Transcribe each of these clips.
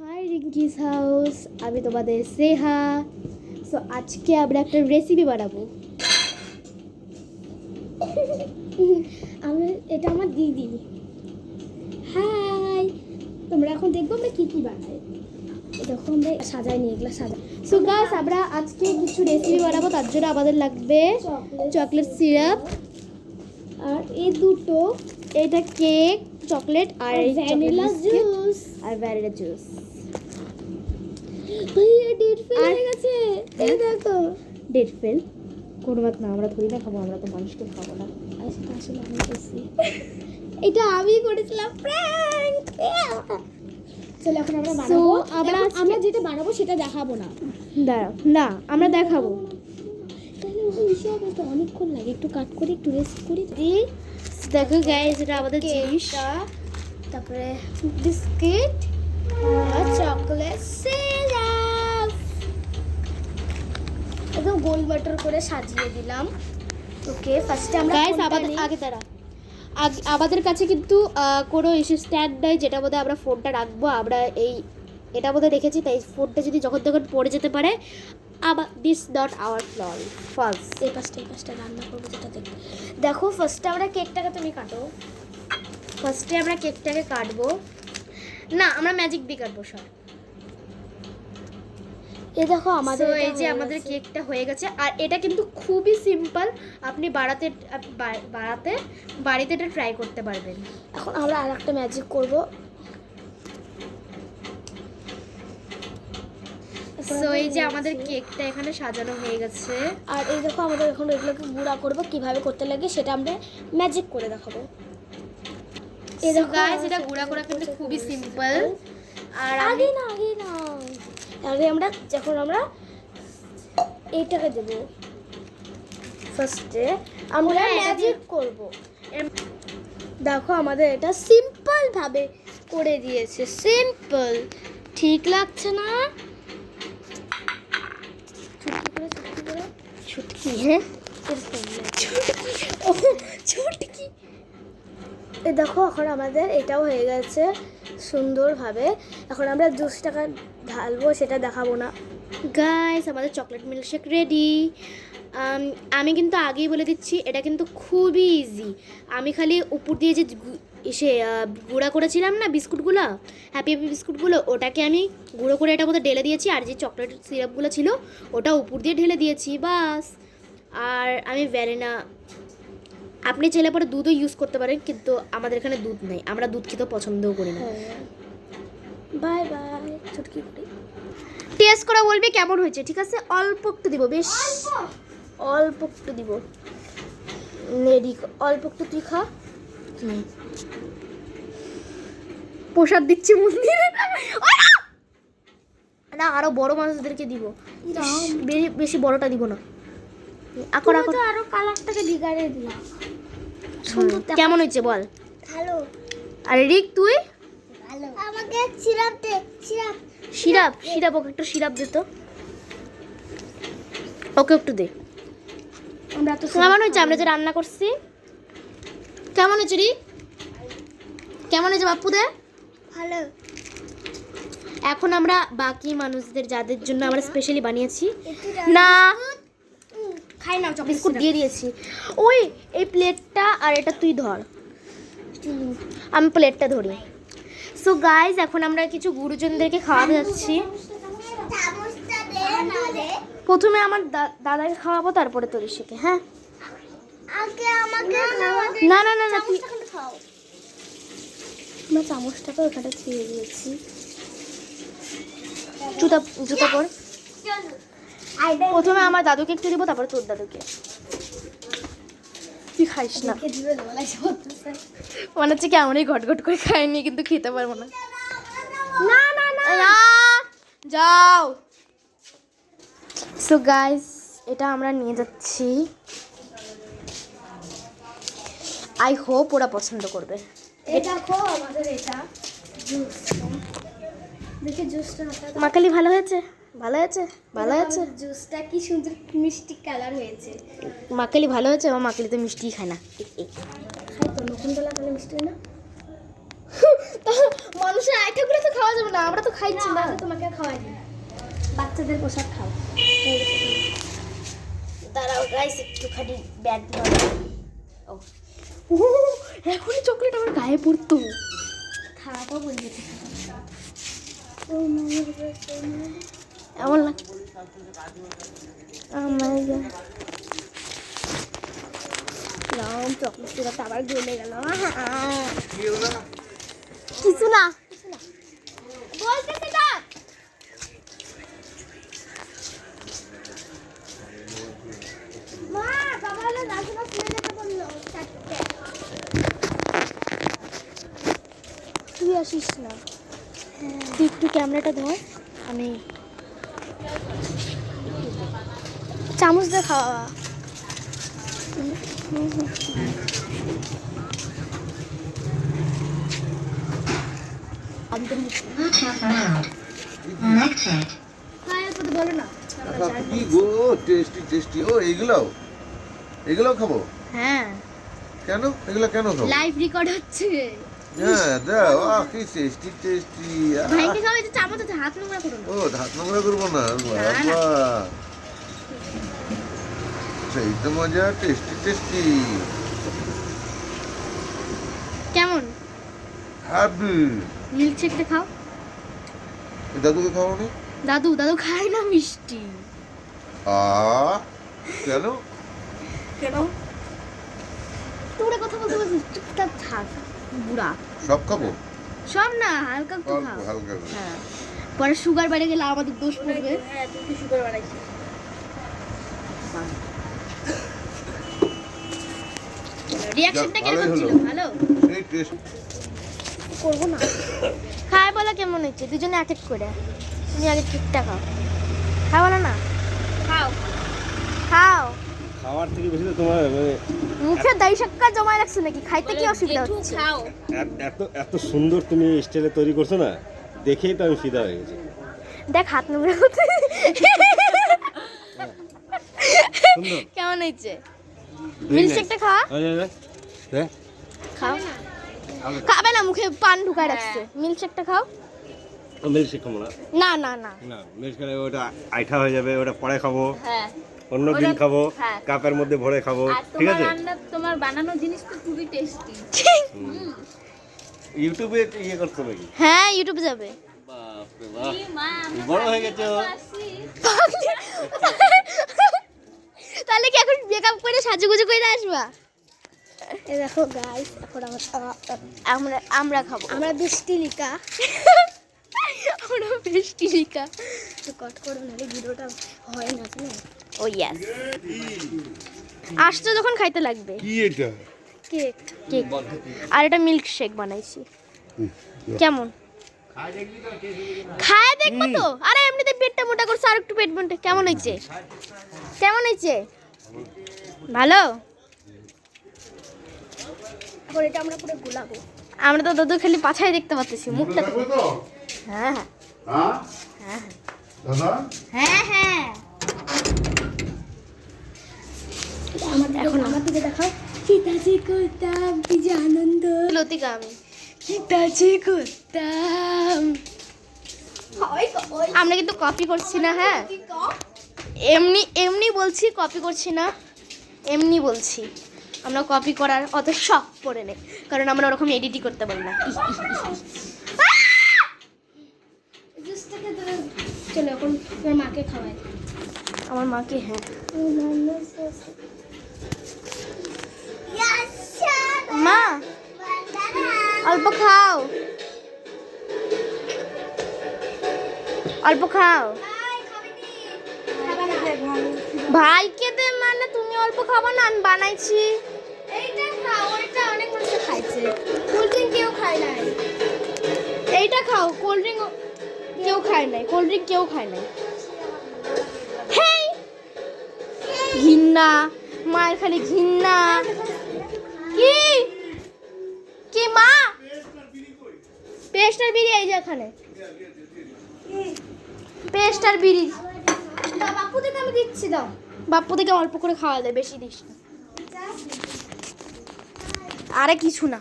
High Rinky's house আমি তোমাদের Sneha. So আজকে আমরা একটা রেসিপি বানাবো। আমি এটা আমার দিদি। হাই তোমরা এখন দেখব আমরা কী কী বানাই। দেখো আমরা সাজাই নিয়ে এগুলো সাজাই। সো গাছ আমরা আজকে কিছু রেসিপি বানাবো তার জন্য আমাদের লাগবে চকলেট সিরাপ আর এই দুটো এটা কেক চকলেট আর ভ্যানিলা জুস আর ভ্যানিলা জুস ভাইয়া ডেট ফেল হয়ে গেছে। এই দেখো। ডেট ফেল কোনো বাত না আমরা থরি না খাব আমরা তো মানুষকে খাব না। আসলে আসলে আমি করছি। এটা আমি করেছিলাম প্র্যাঙ্ক চলো এখন আমরা বানাবো। আমরা আমরা যেটা বানাবো সেটা দেখাবো না। দাঁড়াও না আমরা দেখাবো। তাহলে ওই হিসাব তো অনেকক্ষণ লাগে। একটু কাট করে একটু রেস্ট করি এই দেখো গাইস এটা আমাদের জিনিস। তারপরে বিস্কিট আর চকলেট সিরাপ একদম গোল বাটার করে সাজিয়ে দিলাম। ওকে ফার্স্টে আমরা কোনটা আমাদের? আগে দাঁড়া আমাদের কাছে কিন্তু আহ, কোনো ইস্যু স্ট্যান্ড নেই যেটা মধ্যে আমরা ফোনটা রাখব। আমরা এই এটা মধ্যে রেখেছি তাই ফোনটা যদি যখন তখন পড়ে যেতে পারে আবার this not our fall falls এই পাশটা এই পাশটা রান্না করব যেটা দেখো দেখো ফার্স্টে আমরা কেকটাকে তুমি কাটো। ফার্স্টে আমরা কেকটাকে কাটবো। না আমরা ম্যাজিক দিয়ে কাটবো সব এই দেখো আমাদের এই যে আমাদের কেকটা হয়ে গেছে। আর এটা কিন্তু খুবই সিম্পল আপনি বাড়াতে বাড়াতে বাড়িতে এটা ট্রাই করতে পারবেন। এখন আমরা আর একটা ম্যাজিক করব। সো এই যে আমাদের কেকটা এখানে সাজানো হয়ে গেছে। আর এই দেখো আমাদের এখন এগুলোকে গুঁড়া করব কীভাবে করতে লাগে সেটা আমরা ম্যাজিক করে দেখাবো। এই দেখো গাইস এটা গুঁড়া করা কিন্তু খুবই সিম্পল আর আগে না আগে না। আগে আমরা যখন আমরা এইটাকে দেব ফার্স্টে আমরা ম্যাজিক করব। দেখো আমাদের এটা সিম্পল ভাবে করে দিয়েছে। সিম্পল ঠিক লাগছে না? চুটকি হ্যাঁ? ও চুটকি এই দেখো, এখন আমাদের এটাও হয়ে গেছে সুন্দরভাবে। এখন আমরা জুসটাকে ঢালবো, সেটা দেখাবো না। গাইস আমাদের চকলেট মিল্কশেক রেডি আমি কিন্তু আগেই বলে দিচ্ছি, এটা কিন্তু খুবই ইজি আমি খালি উপর দিয়ে যে গু- সে গুঁড়া করেছিলাম না বিস্কুটগুলো হ্যাপি হ্যাপি বিস্কুটগুলো ওটাকে আমি গুঁড়ো করে এটার মধ্যে ঢেলে দিয়েছি আর যে চকলেট সিরাপগুলো ছিল ওটা উপর দিয়ে ঢেলে দিয়েছি বাস। আর আমি ভ্যানিলা আপনি চাইলে পরে দুধও ইউজ করতে পারেন কিন্তু আমাদের এখানে দুধ নেই আমরা দুধ খেতে পছন্দও করি না। হ্যাঁ। Bye bye. চুটকি টেস্ট করে? বলবি কেমন হয়েছে ঠিক আছে? অল্প একটু দিব বেশ। অল্প। একটু দিব। নেড়ি অল্প একটু তুই খা প্রসাদ দিচ্ছি মন্দিরে। না আরও বড় মানুষদেরকে দিব। বেশি বড়টা দিব না। আকর আকর। আরও কালারটাকে দিলাম সুন্দর কেমন হয়েছে বল? ভালো। আরে রিক তুই? ভালো। আমাকে সিরাপ দে সিরাপ। সিরাপ সিরাপ ওকে একটু সিরাপ দে তো। ওকে একটু দে। আমরা তো কেমন হয়েছে? আমরা যে রান্না করছি। কেমন হয়েছে রিক? কেমন আছে বাপ্পু দে ভালো। এখন আমরা বাকি মানুষদের যাদের জন্য আমরা স্পেশালি বানিয়েছি। না। খাই না বিস্কুট দিয়ে দিয়েছি। ওই এই প্লেটটা আর এটা তুই ধর। আমি প্লেটটা ধরি। সো গাইজ এখন আমরা কিছু গুরুজনদেরকে খাওয়াতে যাচ্ছি। প্রথমে আমার দাদাকে খাওয়াবো তারপরে তোর সাথে হ্যাঁ? আগে আমাকে খাওয়া না না না না তুই আমরা চামচটাকে ওখানে ছুঁয়ে দিয়েছি। জুতা জুতা পর। প্রথমে আমার দাদুকে একটু দিব তারপরে তোর দাদুকে। তুই খাইস না। মনে হচ্ছে কেমনই ঘট ঘট করে খাইনি কিন্তু খেতে পারব না। না না না। না যাও। সো গাইস এটা আমরা নিয়ে যাচ্ছি। আই হোপ ওরা পছন্দ করবে। এটা খো আমাদের এটা। জুস দেখি জুসটা মাকালি ভালো হয়েছে? ভালো হয়েছে? ভালো হয়েছে? জুসটা কি সুন্দর মিষ্টি কালার হয়েছে। মাকালি ভালো হয়েছে? আমার মাকালি তো মিষ্টি খায় না। খাই তো নকুন্দলা তাহলে মিষ্টি না? মানুষের আইটেমগুলো তো খাওয়া যাবে না আমরা তো খাইছি না তোমাকে খাওয়াই দিই বাচ্চাদের পোশাক খাও। দাঁড়াও গাইস একটুখানি ব্যাট ও। ও এখনই চকলেট আমার গায়ে পড়তো। খাওয়াটাও বলে দিতে এমন লাগ আমার চকলেট চুরাতে আবার গলে গেল। কিছু না। মা বাবা আসিস না। তুই একটু ক্যামেরাটা ধর আমি চামচ দিয়ে খাওয়া। না। আচ্ছা, কি গো টেস্টি টেস্টি ও এগুলো এগুলো খাব? হ্যাঁ। কেন? এগুলো কেন খাব? লাইভ রেকর্ড হচ্ছে। হ্যাঁ সেই তো মজা টেস্টি টেস্টি কেমন? হ্যাপি মিল্কশেকটা খাও। দাদুকে খাওয়ানি দাদু দাদু খায় না মিষ্টি। আ কেন? কেন? তোরা কথা বলতে বলছিস চুপচাপ থাক। বুড়া। সব খাব? সব না হালকা একটু খাও। হালকা হ্যাঁ। পরে সুগার বেড়ে গেলে আমাদের দোষ পড়বে। হ্যাঁ তুই কি সুগার বাড়াইছিস। রিয়াকশনটা কীরকম ছিল। ভালো? সেই টেস্ট করব না। খায় বলা কেমন হচ্ছে দুজনে এক এক করে। তুমি আগে ঠিকটা খাও খাও। বলো না? খাও। খাও। খাওয়ার থেকে বেশি তো তোমার মানে মুখে দই শাক্কা জমায় রাখছো নাকি? খাইতে কি অসুবিধা হচ্ছে? এত- এত সুন্দর তুমি স্টাইলে তৈরি করছ না দেখেই তো আমি ফিদা হয়ে গেছি। দেখ হাত নোংরা সুন্দর। কেমন হয়েছে? মিল্কশেকটা খাওয়া? আরে, আরে, খাও। খাবে না মুখে পান ঢুকায় রাখছে। মিল্কশেকটা খাও। ও মিল্ক শেক খাব না? না না না। না মিল্ক খেলে ওটা আইঠা হয়ে যাবে ওটা পরে খাব। হ্যাঁ। অন্য দিন খাব হ্যাঁ। কাপের মধ্যে ভরে খাব ঠিক আছে? রান্না তোমার বানানো জিনিস তো খুবই টেস্টি ইউটিউবে ইয়ে করছ নাকি হ্যাঁ ইউটিউবে যাবে। বাপরে বাপ। বড় হয়ে গেছো? তাহলে কি এখন মেকআপ করে সাজুগুজু করে আসবা? এ দেখো গাইস এখন আমরা আমরা খাব। আমরা বৃষ্টি লিকা। আমরা মিষ্টি লিকা। তো কট করো নাহলে ভিডিওটা হয় না ও ইয়াস আসতো যখন খাইতে লাগবে। কি এটা? Cake cake. আর এটা মিল্ক শেক বানাইছি কেমন? খায় দেখব তো। আরে এমনিতে পেটটা মোটা করছে আর একটু পেট মোটা। কেমন হয়েছে? কেমন হয়েছে? ভালো? এটা আমরা পুরো গোলাবো। আমরা তো দাদু খালি পাছায় দেখতে পাচ্ছি মুখটা তো? হ্যাঁ হ্যাঁ। হ্যাঁ? হ্যাঁ হ্যাঁ আমার এখন আমার দিকে দেখাও। পিতাজি করতাম কি যে আনন্দ। লতিকা আমি পিতাজি করতাম আমরা কিন্তু কপি করছি না হ্যাঁ? এমনি এমনি বলছি কপি করছি না। এমনি বলছি। আমরা কপি করার অত শখ পড়ে নেই কারণ আমরা ওরকম এডিটই করতে পারি না। চলো এখন তোমার মাকে খাওয়াই। আমার মাকে হ্যাঁ। অল্প খাও। অল্প খাও। ভাইকে দে মানে তুমি অল্প খাব না আমি বানাইছি। এইটা খাও ওইটা অনেক মানুষ খাইছে। কোল্ড ড্রিঙ্ক কেউ খায় নাই। এইটা খাও কোল্ড ড্রিঙ্ক কেউ খায় নাই কোল্ড ড্রিঙ্ক কেউ খায় নাই। হেই! ঘিন্না মায়ের খালি ঘিন্না কি? কি মা? পেস্টার বিড়ি এই যে এখানে। পেস্টার বিড়ি। বাপু থেকে আমি দিচ্ছি দাও। বাপু থেকে অল্প করে খাওয়া দেয় বেশি দিস না। আরে কিছু না।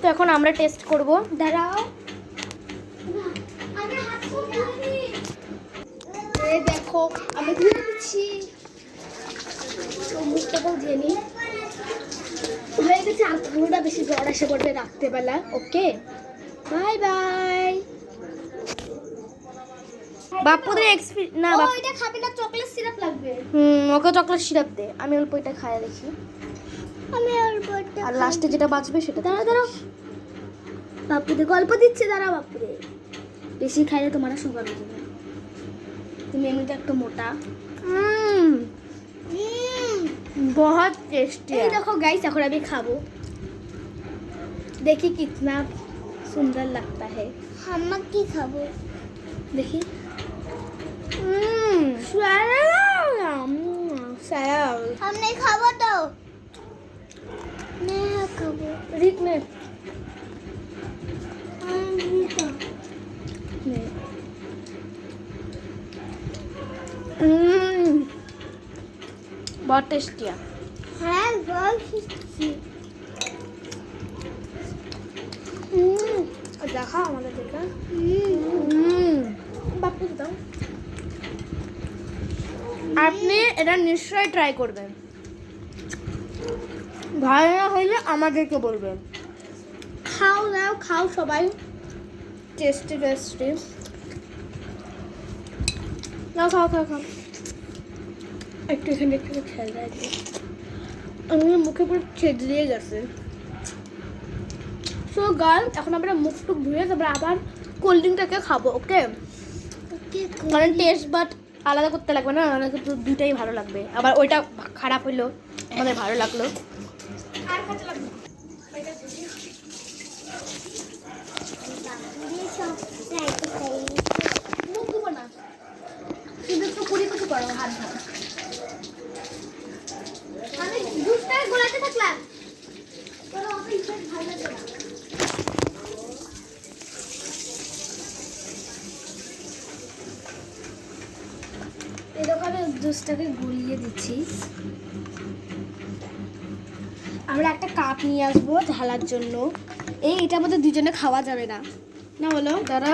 তো এখন আমরা টেস্ট করব। দাঁড়াও। দেখো আমি ধুয়ে দিচ্ছি মুখটাকেও ধুয়ে নিই। হয়ে গেছে পুরোটা বেশি জ্বর এসে পড়বে রাত্রেবেলা ওকে? Bye bye. বাপুদের এক্সপিরিয়েন্স না বাপ এটা খাবে না চকলেট সিরাপ লাগবে। হুম ওকে চকলেট সিরাপ দে। আমি অল্প এটা খাইয়ে দেখি। আমি অল্প আর লাস্টে যেটা বাঁচবে সেটা দাঁড়া দাঁড়াও। বাপুদের গল্প দিচ্ছে দাঁড়া বাপুরে বেশি খাইলে তোমার সুগার হয়ে যাবে তুমি এমনিতে একটু মোটা হুম बहुत टेस्टी এই দেখো गाइस এখন আমি খাবো দেখি कितना सुंदर लगता है हम की खाबो देखी হুম हम नहीं खाबो तो मैं खाबो रिक ने হুম बहुत टेस्टी है হ্যাঁ বলছি দেখা আমাদের দেখা হুম বাপু দাও আপনি এটা নিশ্চয়ই ট্রাই করবেন ভালো না হইলে আমাদেরকে বলবেন খাও দাও খাও সবাই টেস্টি টেস্টি না খাও খাও খাও। একটু এখানে একটু খেয়াল রাখবে আমার মুখে পুরো ছেদলিয়ে গেছে। সো গার্ল এখন আমরা মুখ টুক ধুয়ে তারপরে আবার কোল্ড ড্রিঙ্কটাকে খাব ওকে কারণ টেস্ট বাট আলাদা করতে লাগবে না নাহলে কিন্তু দুইটাই ভালো লাগবে। আবার ওইটা খারাপ হইল আমাদের ভালো লাগল। মুখ ধুবো না শুধু একটু কুড়ি কুচি করো হাত ধরো আমি জুসটাকে গোলাতে থাকলাম তোর অত ইফেক্ট ভালো লাগবে না এই জুসটাকে গলিয়ে দিচ্ছি। আমরা একটা কাপ নিয়ে আসব ঢালার জন্য। এই, এটা আমাদের দুজনে খাওয়া যাবে না। না বলো? দাঁড়া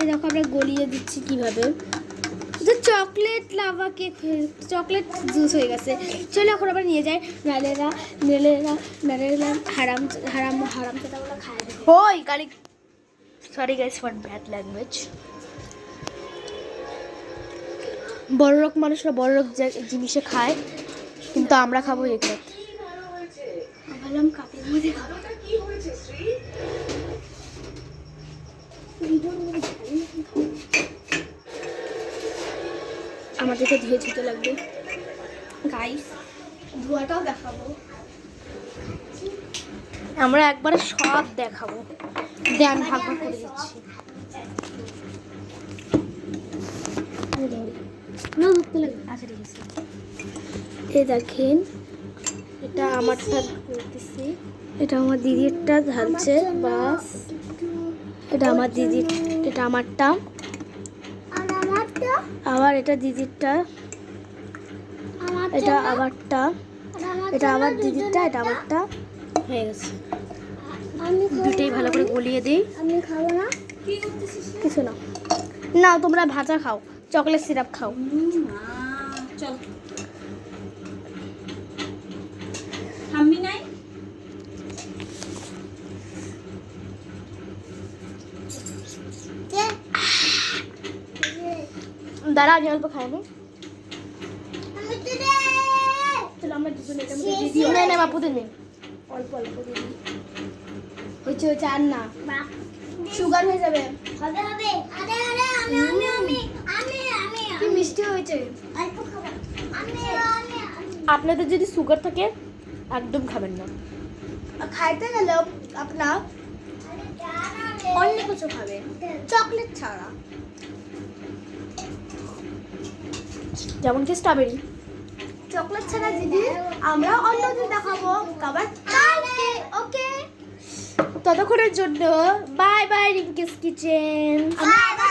এই দেখো, আমরা গলিয়ে দিচ্ছি কীভাবে। তো chocolate lava cake chocolate juice হয়ে গেছে। চলো এখন আবার নিয়ে যাই। নালেরা নেলেরা নালেরা হারাম হারাম হারাম সেটা বলে খায়। ওই, গালি sorry guys for bad language বড় লোক মানুষরা বড় লোক জিনিসে খায় কিন্তু আমরা খাব এগুলো। ভাবলাম কাপের মধ্যে খাব। আমাদেরকে ধুয়ে ধুতে লাগবে। গাইস ধোয়াটাও দেখাবো। আমরা একবারে সব দেখাবো। ধ্যান ভাগ ভাগ করে দিচ্ছি। না ধরতে লাগবে আচ্ছা ঠিক আছে। এই দেখেন। এটা আমারটা করতেছি এটা আমার দিদিরটা ঢালছে বাস। এটা আমার দিদির এটা আমারটা। আবার এটা দিদিরটা। এটা আবারটা এটা আবার দিদিরটা এটা আমারটা। হয়ে গেছে। দুটোই ভালো করে গলিয়ে দিই। আমি খাব না? কিছু না। না তোমরা ভাজা খাও। চকলেট সিরাপ খাও চল থামবি নাই দাঁড়া আমি অল্প খাই নি অল্প হচ্ছে হচ্ছে আর না সুগার হয়ে যাবে হবে হবে আরে আরে আমি আমি আমি আমি আমি কি মিষ্টি হয়েছে অল্প খাব আমি আমি আমি আপনাদের যদি সুগার থাকে একদম খাবেন না। খাইতে গেলেও আপনার অন্য কিছু খাবে। চকলেট ছাড়া। যেমন কি স্ট্রবেরি চকলেট ছাড়া দিদি আমরা অন্য দিন দেখাবো আবার কালকে ওকে ততক্ষণের জন্য bye bye Rinki's kitchen bye